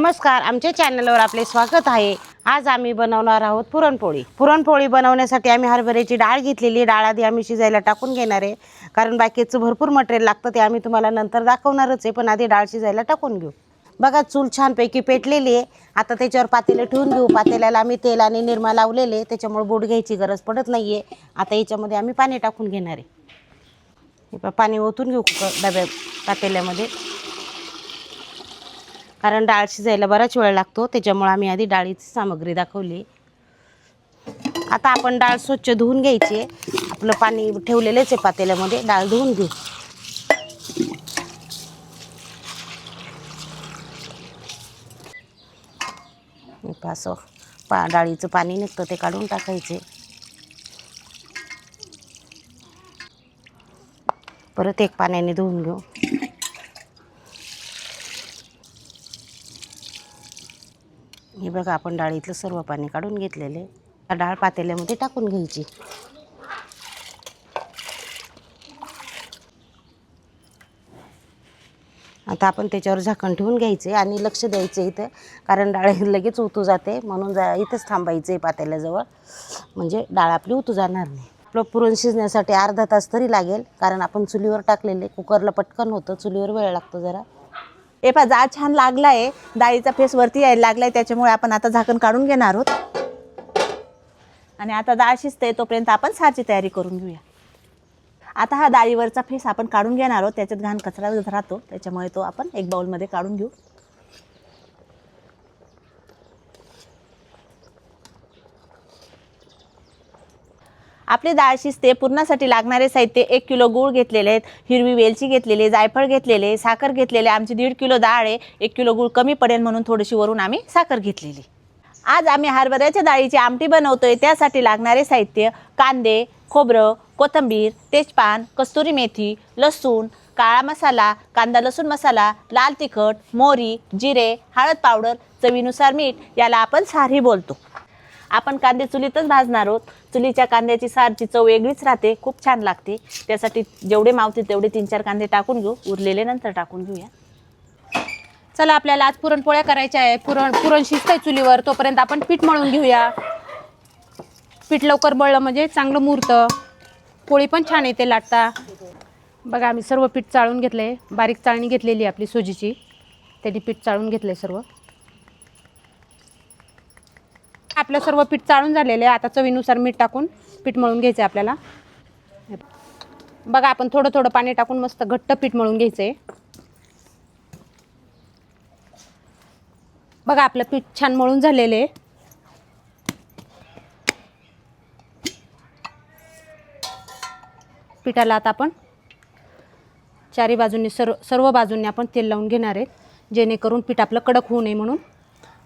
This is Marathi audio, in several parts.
नमस्कार आमच्या चॅनलवर आपले स्वागत आहे. आज आम्ही बनवणार आहोत पुरणपोळी. पुरणपोळी बनवण्यासाठी आम्ही हरभऱ्याची डाळ घेतलेली डाळ आधी आम्ही शिजायला टाकून घेणार आहे. कारण बाकीचं भरपूर मटेरियल लागतं ते आम्ही तुम्हाला नंतर दाखवणारच आहे. पण आधी डाळ शिजायला टाकून घेऊ. बघा चूल छानपैकी पेटलेली आहे. आता त्याच्यावर पातेले ठेवून घेऊ. पातेल्याला आम्ही तेल आणि निरमा लावलेले आहे, त्याच्यामुळे बोट घ्यायची गरज पडत नाही आहे आता याच्यामध्ये आम्ही पाणी टाकून घेणार आहे. हे पाणी ओतून घेऊ डब्या पातेल्यामध्ये. कारण डाळ शिजायला बराच वेळ लागतो त्याच्यामुळे आम्ही आधी डाळीची सामग्री दाखवली. आता आपण डाळ स्वच्छ धुवून घ्यायची आहे. आपलं पाणी ठेवलेलंच आहे पातेल्यामध्ये डाळ धुवून घेऊ. असं पा डाळीचं पाणी निघतं ते काढून टाकायचे. परत एक पाण्याने धुवून घेऊ. हे बघा आपण डाळीतलं सर्व पाणी काढून घेतलेले. डाळ पातेल्यामध्ये टाकून घ्यायची. आता आपण त्याच्यावर झाकण ठेवून घ्यायचे आणि लक्ष द्यायचे इथं कारण डाळ लगेच उतू जाते. म्हणून जा इथंच थांबायचं आहे पातेल्याजवळ. म्हणजे डाळ आपली उतू जाणार नाही. आपलं पुरण शिजण्यासाठी अर्धा तास तरी लागेल कारण आपण चुलीवर टाकलेले कुकरला पटकन होतं. चुलीवर वेळ लागतो जरा. ए पा जा छान लागला आहे डाळीचा फेस वरती यायला आहे त्याच्यामुळे आपण आता झाकण काढून घेणार आहोत. आणि आता डाळ शिजते तोपर्यंत आपण सारची तयारी करून घेऊया. आता हा डाळीवरचा फेस आपण काढून घेणार आहोत. त्याच्यात घाण कचरा राहतो. त्याच्यामुळे तो आपण एक बाउलमध्ये काढून घेऊ. आपली डाळ शिजते पुरणासाठी लागणारे साहित्य एक किलो गूळ घेतलेले आहेत हिरवी वेलची घेतलेली जायफळ घेतलेले साखर घेतलेले आमची दीड किलो डाळ आहे एक किलो गूळ कमी पडेल म्हणून थोडीशी वरून आम्ही साखर घेतलेली. आज आम्ही हरभऱ्याच्या डाळीची आमटी बनवतोय त्यासाठी लागणारे साहित्य कांदे खोबरं कोथिंबीर तेजपान कस्तुरी मेथी लसूण काळा मसाला कांदा लसूण मसाला लाल तिखट मोहरी जिरे हळद पावडर चवीनुसार मीठ याला आपण सारही बोलतो. आपण कांदे चुलीतच भाजणार आहोत. चुलीच्या कांद्याची सारची चव वेगळीच राहते. खूप छान लागते. त्यासाठी जेवढे मावते तेवढे तीन चार कांदे टाकून घेऊ. उरलेले नंतर टाकून घेऊया. चला आपल्याला आज पुरणपोळ्या करायच्या आहे. पुरण पुरण शिजतंय चुलीवर. तोपर्यंत आपण पीठ मळून घेऊया. पीठ लवकर मळलं म्हणजे चांगलं मुरतं. पोळी पण छान येते लाटता. बघा आम्ही सर्व पीठ चाळून घेतले. बारीक चाळणी घेतलेली आहे आपली सोजीची. त्यांनी पीठ चाळून घेतलं सर्व. आपलं सर्व पीठ चाळून झालेलं आहे. आता चवीनुसार मीठ टाकून पीठ मळून घ्यायचं आहे आपल्याला. बघा आपण थोडं थोडं पाणी टाकून मस्त घट्ट पीठ मळून घ्यायचं आहे बघा आपलं पीठ छान मळून झालेलं आहे. पिठाला आता आपण चारी बाजूंनी सर्व सर्व बाजूंनी आपण तेल लावून घेणार आहेत जेणेकरून पीठ आपलं कडक होऊ नये म्हणून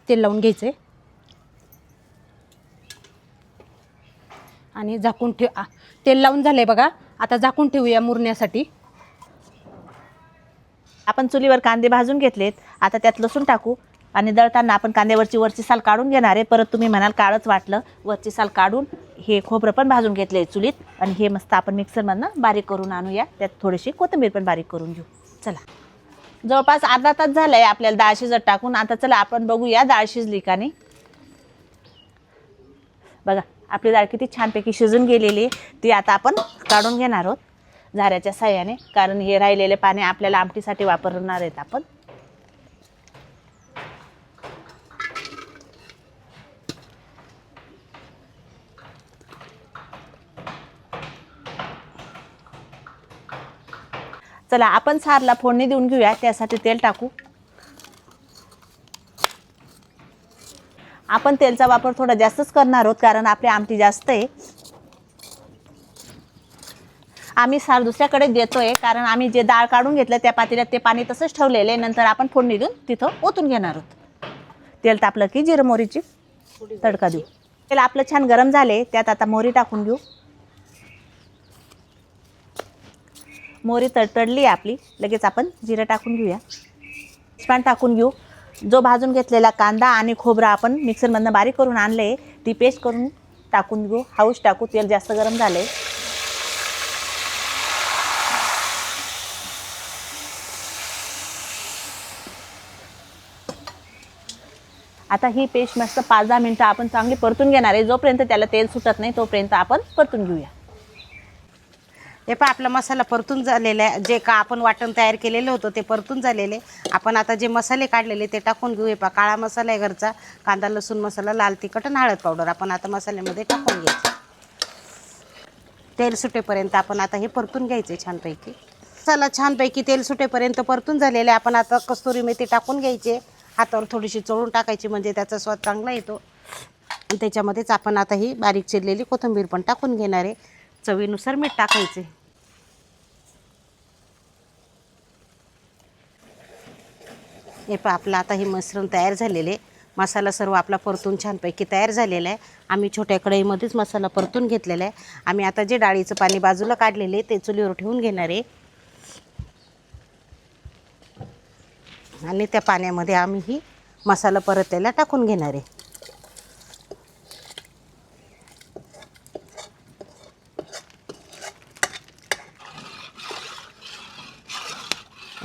तेल लावून घ्यायचं आहे आणि झाकून ठेव आ, तेल लावून झालं आहे बघा. आता झाकून ठेवूया मुरण्यासाठी. आपण चुलीवर कांदे भाजून घेतलेत. आता त्यात लसूण टाकू आणि दळताना आपण कांद्यावरची वरची साल काढून घेणार आहे. परत तुम्ही म्हणाल काळच वाटलं. वरची साल काढून हे खोबरं पण भाजून घेतले चुलीत. आणि हे मस्त आपण मिक्सरमधनं बारीक करून आणूया. त्यात थोडीशी कोथिंबीर पण बारीक करून घेऊ. चला. जवळपास अर्धा तास झाला आहे आपल्याला डाळ शिजत टाकून. आता चला आपण बघूया डाळ शिजली का नाही. बघा. आपली डाळ किती छानपैकी शिजून गेलेली ती आता आपण काढून घेणार आहोत झाऱ्याच्या साह्याने कारण हे राहिलेले पाणी आपल्याला आमटीसाठी वापरणार आहेत आपण. चला आपण सारला फोडणी देऊन घेऊया त्यासाठी तेल टाकू. आपण तेलचा वापर थोडा जास्तच करणार आहोत कारण आपली आमटी जास्त आहे. आम्ही सार दुसऱ्याकडे देतोय कारण आम्ही जे डाळ काढून घेतलं त्या पातेल्यात ते पाणी तसंच ठेवलेलं आहे. नंतर आपण फोडणी देऊन तिथं ओतून घेणार आहोत. तेल तापलं की जिरं मोहरीची तडका देऊ. तेल आपलं छान गरम झाले त्यात आता मोहरी टाकून घेऊ. मोहरी तडतडली आपली लगेच आपण जिरं टाकून घेऊया. तेजपान टाकून घेऊ. जो भाजून घेतलेला कांदा आणि खोबरा आपण मिक्सरमधनं बारीक करून आणले ती पेस्ट करून टाकून घेऊ हाऊस टाकू तेल जास्त गरम झाले आता ही पेस्ट मस्त पाच दहा मिनटं आपण चांगली परतून घेणार आहे. जोपर्यंत त्याला तेल सुटत नाही तोपर्यंत आपण परतून घेऊया. हे पहा आपला मसाला परतून झालेला आहे. जे का आपण वाटण तयार केलेलं होतं ते परतून झालेले. आपण आता जे मसाले काढलेले ते टाकून घेऊ. हे पहा काळा मसाला आहे घरचा. कांदा लसूण मसाला लाल तिखट आणि हळद पावडर आपण आता मसाल्यामध्ये टाकून घ्यायचं तेल सुटेपर्यंत आपण आता हे परतून घ्यायचे छानपैकी. मसाला छानपैकी तेल सुटेपर्यंत परतून झालेले आहे. आपण आता कस्तुरी मेथी टाकून घ्यायचे. हातावर थोडीशी चोळून टाकायची म्हणजे त्याचा स्वाद चांगला येतो. आणि त्याच्यामध्येच आपण आता ही बारीक चिरलेली कोथिंबीर पण टाकून घेणार आहे. चवीनुसार मीठ टाकायचे. हे पहा आपलं आता हे मिश्रण तयार झालेले मसाला सर्व आपला परतून छानपैकी तयार झालेला आहे. आम्ही छोट्या कढईमध्येच मसाला परतून घेतलेला आहे. आम्ही आता जे डाळीचं पाणी बाजूला काढलेले ते चुलीवर ठेवून घेणार आहे. आणि त्या पाण्यामध्ये आम्ही ही मसाला परतलेला टाकून घेणार आहे.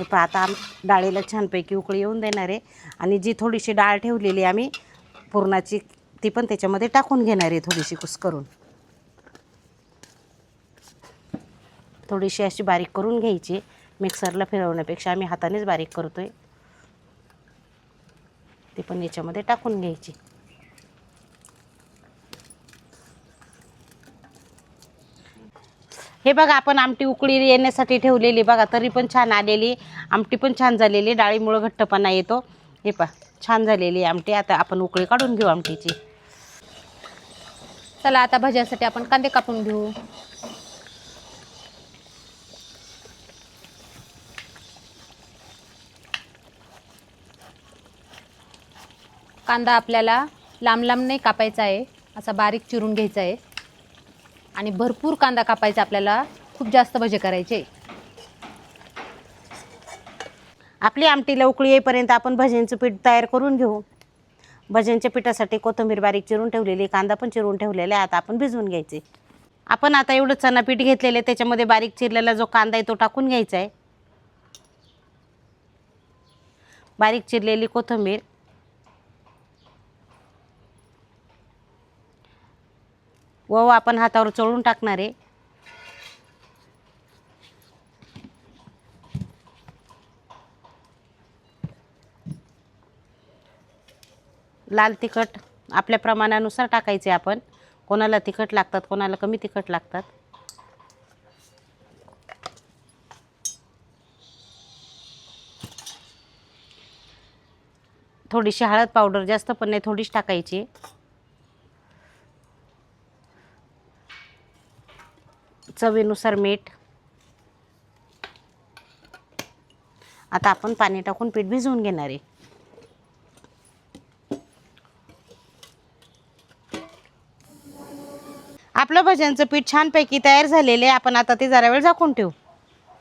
हे पहा आता आम डाळीला छानपैकी उकळी येऊन देणार आहे. आणि जी थोडीशी डाळ ठेवलेली आम्ही पुरणाची ती पण त्याच्यामध्ये टाकून घेणार आहे थोडीशी कुस करून. थोडीशी अशी बारीक करून घ्यायची. मिक्सरला फिरवण्यापेक्षा आम्ही हातानेच बारीक करतो आहे ती पण याच्यामध्ये टाकून घ्यायची. हे बघा आपण आमटी उकळी येण्यासाठी ठेवलेली बघा तरी पण छान आलेली. आमटी पण छान झालेली डाळीमुळं घट्टपणा येतो. हे पहा छान झालेली आमटी. आता आपण उकळी काढून घेऊ आमटीची. चला आता भज्यासाठी आपण कांदे कापून घेऊ. कांदा आपल्याला लांब लांब नाही कापायचा आहे असा बारीक चिरून घ्यायचा आहे. आणि भरपूर कांदा कापायचा आपल्याला. खूप जास्त भजे करायचे. आपली आमटीला उकळी येईपर्यंत आपण भज्यांचं पीठ तयार करून घेऊ. भज्यांच्या पिठासाठी कोथिंबीर बारीक चिरून ठेवलेली कांदा पण चिरून ठेवलेला आहे आता आपण भिजवून घ्यायचे. आपण आता एवढं चना पीठ घेतलेलं आहे त्याच्यामध्ये बारीक चिरलेला जो कांदा आहे तो टाकून घ्यायचा आहे. बारीक चिरलेली कोथिंबीर ओवा आपण हातावर चोळून टाकणार आहे. लाल तिखट आपल्या प्रमाणानुसार टाकायचे आपण. कोणाला तिखट लागतात कोणाला कमी तिखट लागतात. थोडीशी हळद पावडर जास्त पण नाही थोडीच टाकायची. चवीनुसार मीठ. आता आपण पाणी टाकून पीठ भिजवून घेणार आहे. आपलं भज्यांचं पीठ छानपैकी तयार झालेलं आहे. आपण आता ते जरा वेळ झाकून ठेवू.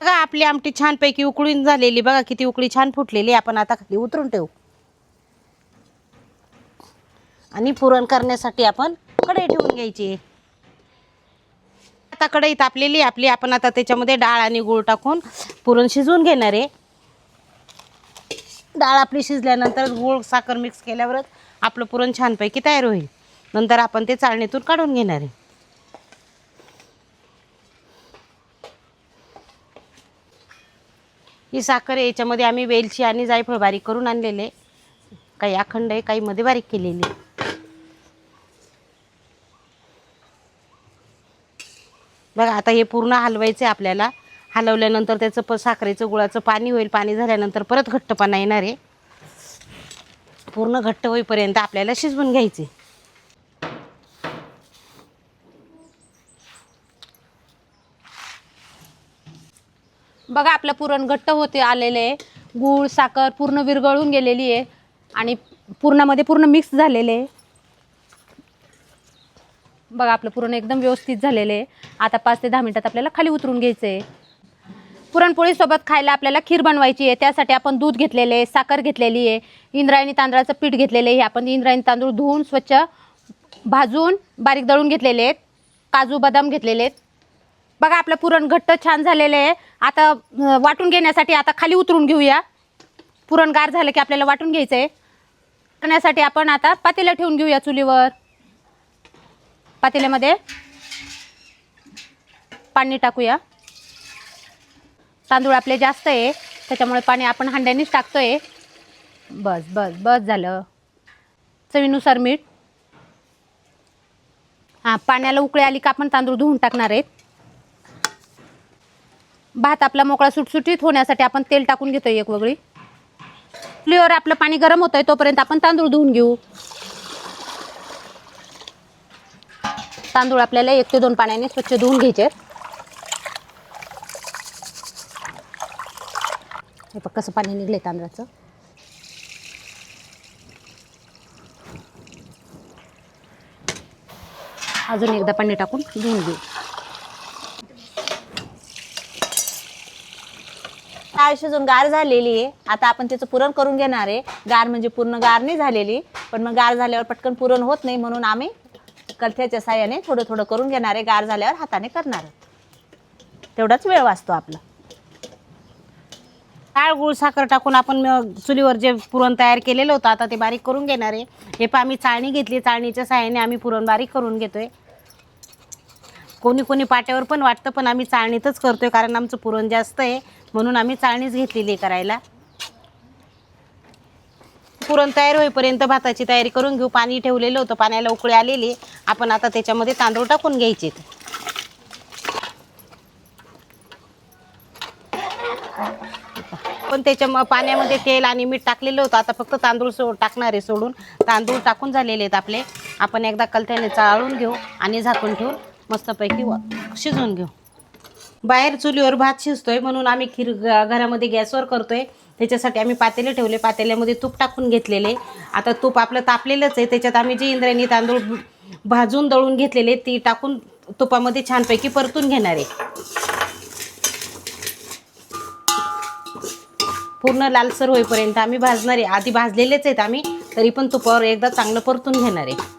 बघा आपली आमटी छानपैकी उकळून झालेली. बघा किती उकळी छान फुटलेली आहे. आपण आता खाली उतरून ठेवू. आणि पुरण करण्यासाठी आपण कढई ठेवून घ्यायची. आता कढई तापलेली आहे आपली आपण आता त्याच्यामध्ये डाळ आणि गूळ टाकून पुरण शिजवून घेणार आहे. डाळ आपली शिजल्यानंतर गूळ साखर मिक्स केल्यावरच आपलं पुरण छानपैकी तयार होईल. नंतर आपण ते चाळणीतून काढून घेणार आहे. ही साखर आहे याच्यामध्ये आम्ही वेलची आणि जायफळ बारीक करून आणलेले काही अखंड आहे काही मध्ये बारीक केलेली बघा आता हे पूर्ण हलवायचं आहे आपल्याला. हलवल्यानंतर त्याचं प साखरेचं गुळाचं पाणी होईल. पाणी झाल्यानंतर परत घट्टपणा येणार आहे. पूर्ण घट्ट होईपर्यंत आपल्याला शिजवून घ्यायचे. बघा आपलं पुरण घट्ट होते आलेले आहे. गूळ साखर पूर्ण विरघळून गेलेली आहे. आणि पुरणामध्ये पूर्ण मिक्स झालेले आहे. बघा आपलं पुरण एकदम व्यवस्थित झालेलं आहे. आता पाच ते दहा मिनटात आपल्याला खाली उतरून घ्यायचं आहे पुरणपोळीसोबत खायला आपल्याला खीर बनवायची आहे. त्यासाठी आपण दूध घेतलेले आहे साखर घेतलेली आहे इंद्रायणी तांदळाचं पीठ घेतलेलं आहे. हे आपण इंद्रायणी तांदूळ धुवून स्वच्छ भाजून बारीक दळून घेतलेले आहेत. काजू बदाम घेतलेले आहेत. बघा आपलं पुरण घट्ट छान झालेलं आहे. आता वाटून घेण्यासाठी आता खाली उतरून घेऊया. पुरण गार झालं की आपल्याला वाटून घ्यायचं आहे करण्यासाठी आपण आता पातेलं ठेवून घेऊया चुलीवर. पातेल्यामध्ये पाणी टाकूया. तांदूळ आपले जास्त आहे त्याच्यामुळे पाणी आपण हांड्यानीच आहे बस बस बस झालं. चवीनुसार मीठ. हां पाण्याला उकळी आली का आपण तांदूळ धुवून टाकणार आहेत. भात आपला मोकळा सुटसुटीत होण्यासाठी आपण तेल टाकून घेतो एक वगळी. फ्लेवर आपलं पाणी गरम होतंय तोपर्यंत आपण तांदूळ धुवून घेऊ. तांदूळ आपल्याला एक ते दोन पाण्याने स्वच्छ धुवून घ्यायचे हे बघ कसं पाणी निघले तांदळाचं. अजून एकदा पाणी टाकून धुवून घेऊ. डाळ शिजून गार झालेली आहे. आता आपण त्याचं पुरण करून घेणार आहे. गार म्हणजे पूर्ण गार नाही झालेली पण मग गार झाल्यावर पटकन पुरण होत नाही म्हणून आम्ही कलथ्याच्या साह्याने थोडं थोडं करून घेणार आहे गार झाल्यावर हाताने करणार. तेवढाच वेळ वाचतो आपला. डाळ गुळ साखर टाकून आपण चुलीवर जे पुरण तयार केलेलं होतं आता ते बारीक करून घेणार आहे. हे पण आम्ही चाळणी घेतली. चाळणीच्या साहाय्याने आम्ही पुरण बारीक करून घेतोय. कोणी कोणी पाट्यावर पण वाटतं पण आम्ही चाळणीतच करतोय कारण आमचं पुरण जास्त आहे. म्हणून आम्ही चाळणीच घेतलेली करायला. पुरण तयार होईपर्यंत भाताची तयारी करून घेऊ. पाणी ठेवलेलं होतं पाण्याला उकळी आलेली. आपण आता त्याच्यामध्ये तांदूळ टाकून घ्यायचे. पण त्याच्या पाण्यामध्ये तेल आणि मीठ टाकलेलं होतं. आता फक्त तांदूळ सो टाकणार आहे सोडून. तांदूळ टाकून झालेले आहेत आपले. आपण एकदा कलत्याने चाळून घेऊ आणि झाकून ठेवून मस्तपैकी व- शिजवून घेऊ. बाहेर चुलीवर भात शिजतोय म्हणून आम्ही खीर घरामध्ये गॅसवर करतोय. त्याच्यासाठी आम्ही पातेले ठेवले पातेल्यामध्ये तूप टाकून घेतलेले. आता तूप आपलं तापलेलंच आहे त्याच्यात आम्ही जे इंद्रायणी तांदूळ भाजून दळून घेतलेले ती टाकून तुपामध्ये छानपैकी परतून घेणार आहे. पूर्ण लालसर होईपर्यंत आम्ही भाजणार आहे. आधी भाजलेलेच आहेत आम्ही तरी पण तुपावर एकदा चांगलं परतून घेणार आहे.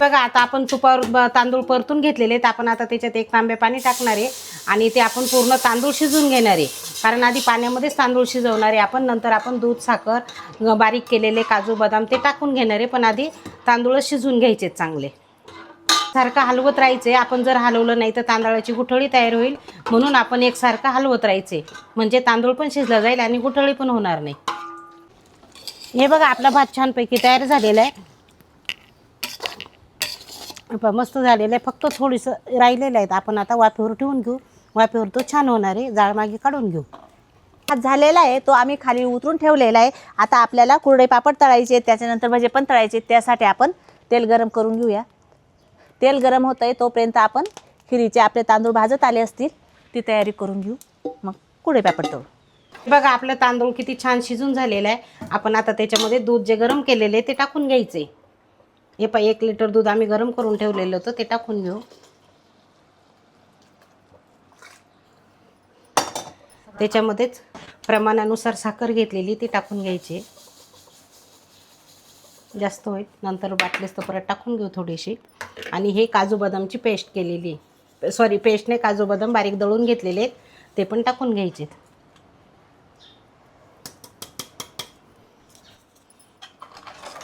बघा आता आपण तुपावर तांदूळ परतून घेतलेले आहेत. आपण आता त्याच्यात एक तांबे पाणी टाकणार आहे. आणि ते आपण पूर्ण तांदूळ शिजून घेणार आहे. कारण आधी पाण्यामध्येच तांदूळ शिजवणार आहे आपण नंतर आपण दूध साखर बारीक केलेले काजू बदाम ते टाकून घेणार आहे. पण आधी तांदूळ शिजून घ्यायचे चांगले. सारखं हलवत राहायचे आपण जर हलवलं नाही तर तांदळाची गुठळी तयार होईल. म्हणून आपण एकसारखं हलवत राहायचे म्हणजे तांदूळ पण शिजला जाईल आणि गुठळी पण होणार नाही. हे बघा आपला भात छानपैकी तयार झालेला आहे. मस्त झालेलं आहे. फक्त थोडीसं राहिलेलं आहेत. आपण आता वाफेवर ठेवून घेऊ. वाफेवर तो छान होणार आहे. जाळ मागे काढून घेऊ. भात झालेला आहे. तो आम्ही खाली उतरून ठेवलेला आहे. आता आपल्याला कुरडे पापड तळायचे त्याच्यानंतर भजे पण तळायचे त्यासाठी आपण तेल गरम करून घेऊया. तेल गरम होतं आहे तोपर्यंत आपण खिरीचे आपले तांदूळ भाजत आले असतील ती तयारी करून घेऊ. मग कुरडे पापड तळू. बघा आपलं तांदूळ किती छान शिजून झालेलं आहे. आपण आता त्याच्यामध्ये दूध जे गरम केलेले आहे ते टाकून घ्यायचे हे पा एक लिटर दूध आम्ही गरम करून ठेवलेलं होतं ते टाकून घेऊ. त्याच्यामध्येच प्रमाणानुसार साखर घेतलेली ती टाकून घ्यायची. जास्त होईल. नंतर वाटलेस तर परत टाकून घेऊ थोडीशी. आणि हे काजू बदामची पेस्ट केलेली. सॉरी पेस्टने काजू बदाम बारीक दळून घेतलेले आहेत. ते पण टाकून घ्यायचे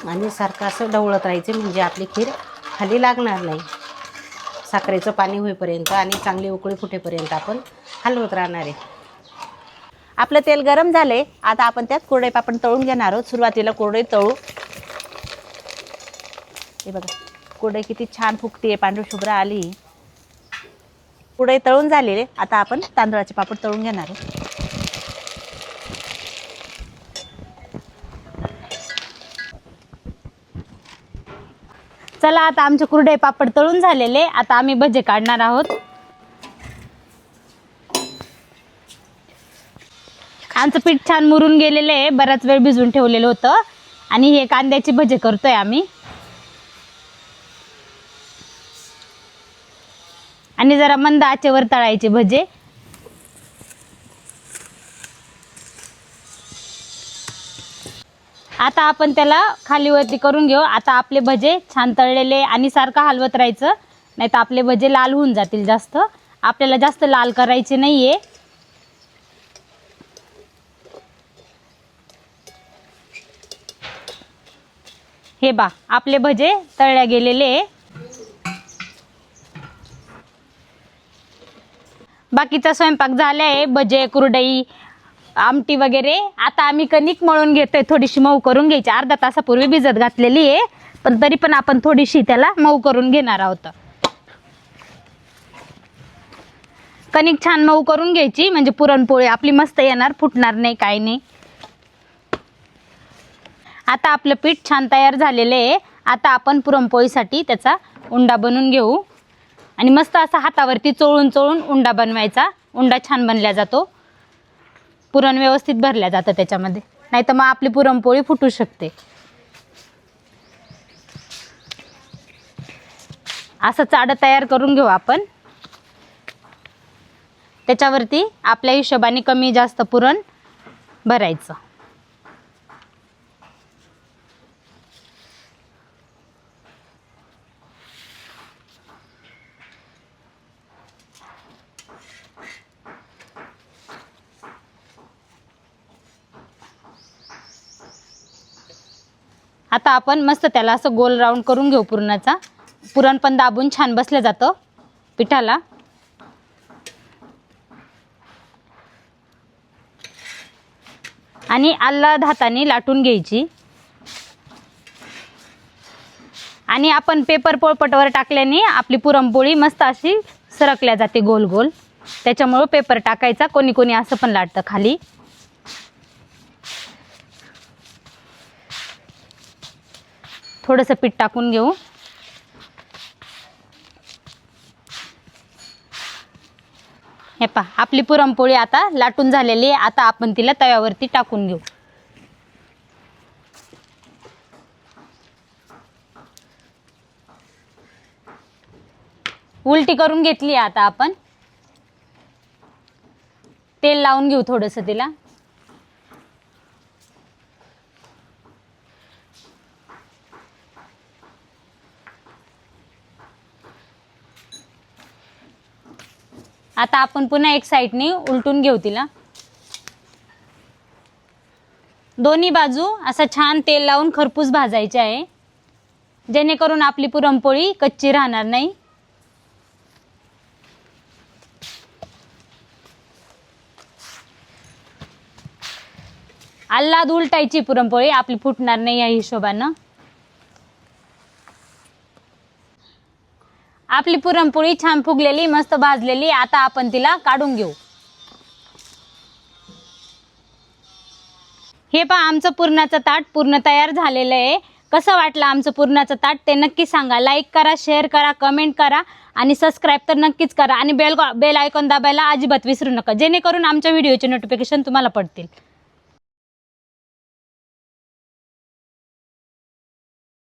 आणि सारखं असं ढवळत राहायचे म्हणजे आपली खीर खाली लागणार नाही. साखरेचं पाणी होईपर्यंत आणि चांगली उकळी फुटेपर्यंत आपण हलवत राहणार आहे. आपलं तेल गरम झाले आता आपण त्यात कुरडे पापड तळून घेणार आहोत. सुरुवातीला कोरडे तळू. हे बघा कोरडे किती छान फुगते पांढरी शुभ्र आली. कुरडे तळून झालेले आता आपण तांदळाचे पापड तळून घेणार आहोत. चला आता आमचे कुरडे पापड तळून झालेले आता आम्ही भजे काढणार आहोत. आमचं पीठ छान मुरून गेलेलं आहे. बराच वेळ भिजून ठेवलेलं होतं. आणि हे कांद्याचे भजे करतोय आम्ही. आणि जरा मंद आचेवर तळायचे भजे. आता आपण त्याला खालीवरती करून घेऊ. आता आपले भजे छान तळलेले आणि सारखं हलवत राहायचं. नाही तर आपले भजे लाल होऊन जातील जास्त. आपल्याला जास्त लाल करायचे नाही आहे हे बा आपले भजे तळल्या गेलेले. बाकीचा स्वयंपाक झाला आहे भजे कुरडई आमटी वगैरे. आता आम्ही कणिक मळून घेतोय थोडीशी मऊ करून घ्यायची. अर्धा तासापूर्वी भिजत घातलेली आहे पण तरी पण आपण थोडीशी त्याला मऊ करून घेणार आहोत. कणिक छान मऊ करून घ्यायची म्हणजे पुरणपोळी आपली मस्त येणार फुटणार नाही काही नाही. आता आपलं पीठ छान तयार झालेलं आहे. आता आपण पुरणपोळीसाठी त्याचा उंडा बनवून घेऊ. आणि मस्त असा हातावरती चोळून चोळून उंडा बनवायचा. उंडा छान बनला जातो. पुरण व्यवस्थित भरल्या जातं त्याच्यामध्ये. नाही तर मग आपली पुरणपोळी फुटू शकते. असं चाडं तयार करून घेऊ आपण. त्याच्यावरती आपल्या हिशोबाने कमी जास्त पुरण भरायचं. आता आपण मस्त त्याला असं गोल राऊंड करून घेऊ पुरणाचा. पुरण पण दाबून छान बसलं जातं पिठाला. आणि आल्हाद हाताने लाटून घ्यायची. आणि आपण पेपर पोळपटवर टाकल्याने आपली पुरणपोळी मस्त अशी सरकल्या जाते गोल गोल. त्याच्यामुळं पेपर टाकायचा कोणी कोणी असं पण लाटतं खाली. थोडंसं पीठ टाकून घेऊ. हे पहा आपली पुरणपोळी आता लाटून झालेली आहे. आता आपण तिला तव्यावरती टाकून घेऊ. उलटी करून घेतली आहे आता आपण. तेल लावून घेऊ थोडंसं तिला. आता आपण पुन्हा एक साईडने उलटून घेऊ तिला. दोन्ही बाजू असं छान तेल लावून खरपूस भाजायचे आहे. जेणेकरून आपली पुरणपोळी कच्ची राहणार नाही. आल्लाद उलटायची पुरणपोळी आपली फुटणार नाही या हिशोबानं. आपली पुरणपोळी छान फुगलेली मस्त भाजलेली आता आपण तिला काढून घेऊ. हे पहा आमचं पुरणाचं ताट पूर्ण तयार झालेलं आहे. कसं वाटलं आमचं पुरणाचं ताट ते नक्की सांगा. लाईक करा शेअर करा कमेंट करा आणि सबस्क्राईब तर नक्कीच करा. आणि बेल बेल आयकॉन दाबायला अजिबात विसरू नका. जेणेकरून आमच्या व्हिडिओचे नोटिफिकेशन तुम्हाला पडतील.